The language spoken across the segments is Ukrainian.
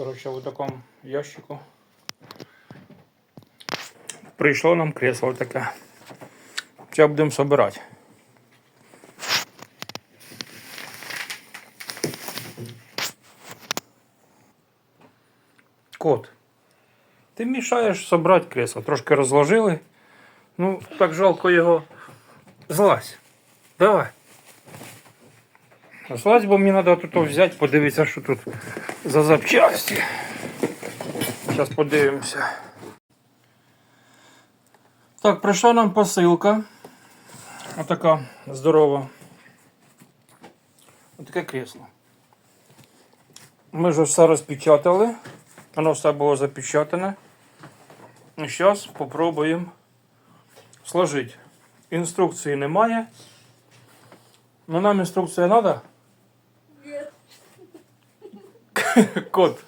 Коротше, в такому ящику. Прийшло нам кресло таке. Зараз будемо збирати. Кот. Ти мішаєш собрати кресло. Трошки розложили. Ну, так жалко його. Злазь. Давай. Злазь, бо мені треба тут взяти, подивитися, що тут за запчасті. Зараз подивимося. Так, прийшла нам посилка. Отака здорова. Отаке кресло. Ми вже все розпечатали. Воно все було запечатане. І зараз спробуємо сложити. Інструкції немає. Ну нам інструкція треба? Код.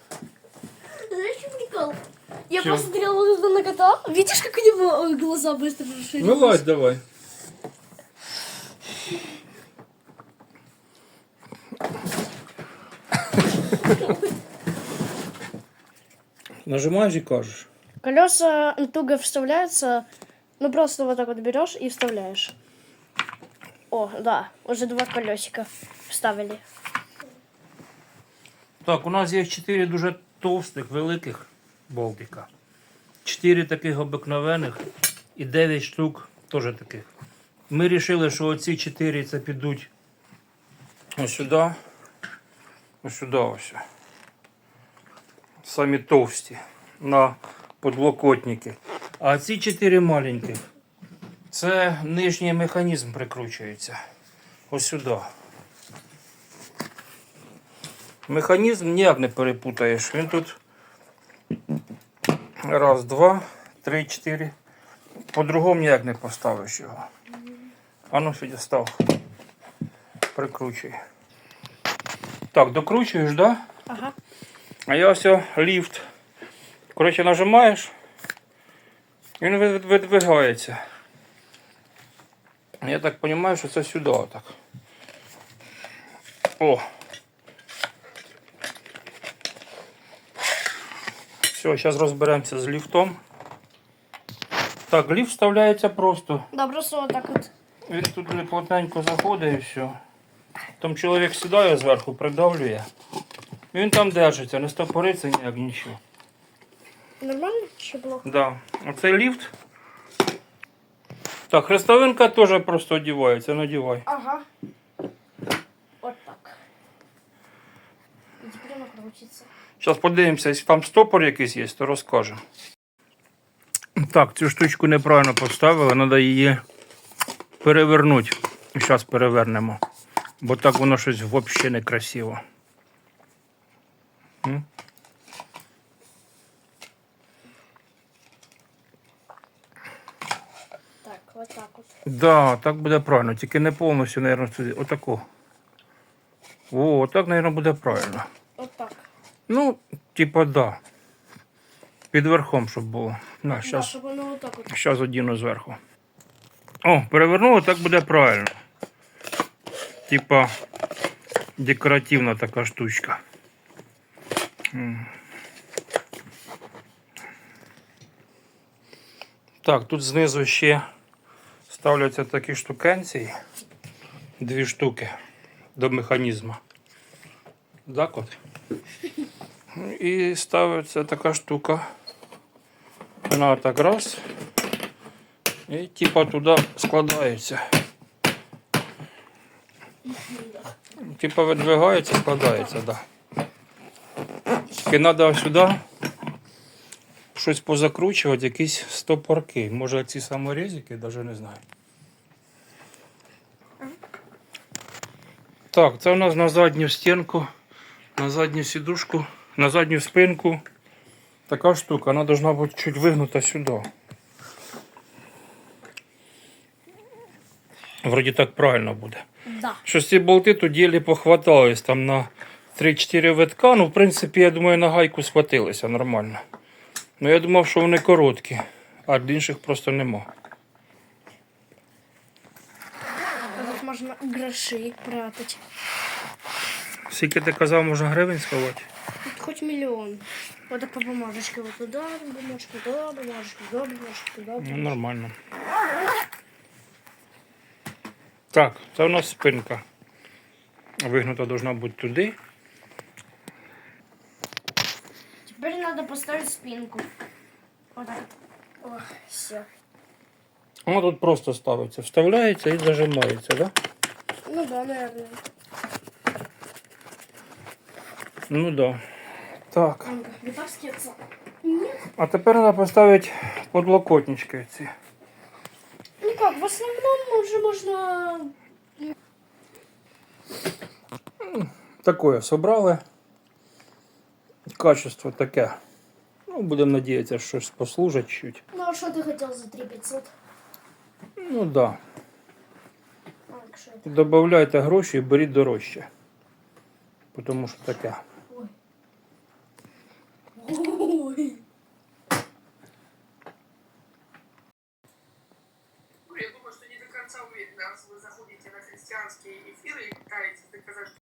Знаешь, что прикол? Я Чё? посмотрела на кота. Видишь, как у него э, глаза быстро расширились? Вилазь давай. Нажимаешь и кажешь. Колеса туго вставляются. Ну просто вот так вот берешь и вставляешь. О, да, уже два колесика вставили. Так, у нас є 4 дуже товстих, великих болтика. 4 таких обикновених і 9 штук теж таких. Ми вирішили, що оці 4 це підуть ось сюди. Ось сюди ось. Самі товсті на подлокотники. А ці 4 маленьких. Це нижній механізм прикручується. Ось сюди. Механізм ніяк не перепутаєш. Він тут раз, два, три, чотири. По-другому ніяк не поставиш його. А ну сюди став. Прикручуй. Так, докручуєш, да? Ага. А я ось ліфт. Коротше, нажимаєш, він видвигається. Я так розумію, що це сюди отак. О. Все, зараз розберемося з ліфтом. Так, ліфт вставляється просто. Да, просто вот так вот. Він тут не плотненько заходить і все. Там чоловік сідає зверху, придавлює. І Він там держиться, не стопориться ніяк нічого. Нормально? Еще плохо? Да. Оцей ліфт. Так, хрестовинка теж просто одівається, надівай. Ага. Вот так. И теперь оно крутится. Зараз подивимося, якщо там стопор якийсь є, то розкажемо. Так, цю штучку неправильно поставили, треба її перевернути. Зараз перевернемо. Бо так воно щось взагалі не красиво. Так, вот так вот. Да, так буде правильно, тільки не повністю, мабуть, сюди. Отаку. О, так, мабуть, буде правильно. Ну, типа, да. Під верхом, щоб було. На, щас, щас одіну зверху. О, перевернули, так буде правильно. Типа декоративна така штучка. Так, тут знизу ще ставляться такі штукенці. Дві штуки до механізму. Так от. І ставиться така штука. Вона так раз. І типа туди складається. Типа видвигається, складається, так. Да. Тільки треба сюди щось позакручувати, якісь стопорки. Може ці саморізики, навіть не знаю. Так, це у нас на задню стінку, на задню сідушку, на задню спинку. Така штука, вона должна бути чуть вигнута сюди. Вроді так правильно буде. Да. Щось ці болти тут ділі похватались там на 3-4 витка. Ну, в принципі, я думаю, на гайку схватилися нормально. Ну, я думав, що вони короткі, а інших просто нема. Тут можно гроши прятать. Скільки ти казав, можна гривень сховати? Хоть миллион. Вот так по бумажечке. Вот туда, бумажку, туда, бумажку, туда, бумажку, туда. Ну, нормально. Так, це у нас спинка. Вигнута должна бути туди. Теперь надо поставить спинку. Вот так. О, все. Воно тут просто ставиться, вставляється і зажимається, да? Ну да, наверное. Ну да. Так. Так. А тепер треба поставити подлокотнички ці. Ну как, в основном уже можно... Такое собрали. Качество таке. Ну, будемо надіятися, що щось послужить чуть. Ну а что ты хотел за 3500? Ну да. Что это? Добавляйте гроші і беріть дорожче. Тому що таке. христианские эфиры и пытаетесь доказать, что